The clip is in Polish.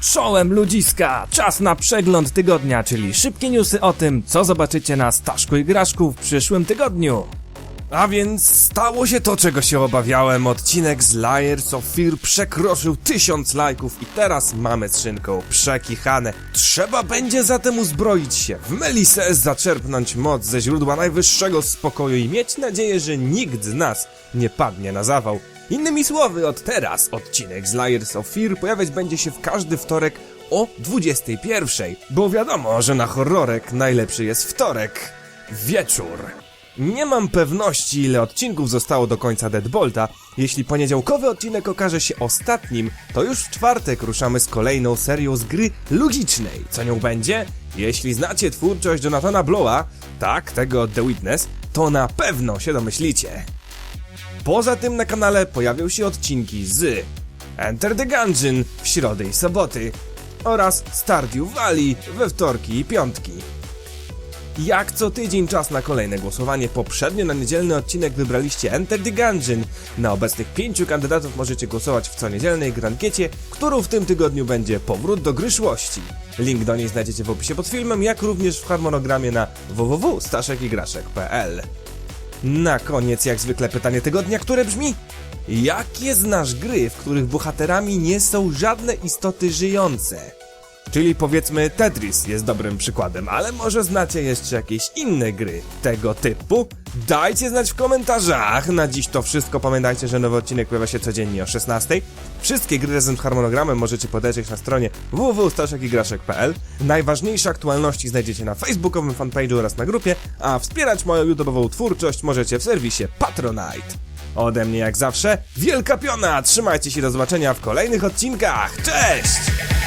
Czołem ludziska! Czas na przegląd tygodnia, czyli szybkie newsy o tym, co zobaczycie na Staszku i Graszku w przyszłym tygodniu. A więc stało się to, czego się obawiałem. Odcinek z Liars of Fear przekroczył tysiąc lajków i teraz mamy z szynką przekichane. Trzeba będzie zatem uzbroić się, w Melisę zaczerpnąć moc ze źródła najwyższego spokoju i mieć nadzieję, że nikt z nas nie padnie na zawał. Innymi słowy, od teraz odcinek z Liars of Fear pojawiać będzie się w każdy wtorek o 21, bo wiadomo, że na horrorek najlepszy jest wtorek. Wieczór. Nie mam pewności, ile odcinków zostało do końca Deadbolta. Jeśli poniedziałkowy odcinek okaże się ostatnim, to już w czwartek ruszamy z kolejną serią z gry logicznej. Co nią będzie? Jeśli znacie twórczość Jonathana Blowa, tak, tego od The Witness, to na pewno się domyślicie. Poza tym na kanale pojawią się odcinki z Enter the Gungeon w środę i soboty oraz Stardew Valley we wtorki i piątki. Jak co tydzień czas na kolejne głosowanie. Poprzednio na niedzielny odcinek wybraliście Enter the Gungeon. Na obecnych pięciu kandydatów możecie głosować w co niedzielnej grankiecie, którą w tym tygodniu będzie Powrót do Gryszłości. Link do niej znajdziecie w opisie pod filmem, jak również w harmonogramie na www.staszekigraszek.pl Na koniec jak zwykle pytanie tygodnia, które brzmi Jakie znasz gry, w których bohaterami nie są żadne istoty żyjące? Czyli powiedzmy Tetris jest dobrym przykładem, ale może znacie jeszcze jakieś inne gry tego typu? Dajcie znać w komentarzach! Na dziś to wszystko. Pamiętajcie, że nowy odcinek pojawia się codziennie o 16. Wszystkie gry razem z harmonogramem możecie podejrzeć na stronie www.staszekigraszek.pl Najważniejsze aktualności znajdziecie na facebookowym fanpage'u oraz na grupie, a wspierać moją YouTube'ową twórczość możecie w serwisie Patronite. Ode mnie jak zawsze, wielka piona! Trzymajcie się do zobaczenia w kolejnych odcinkach. Cześć!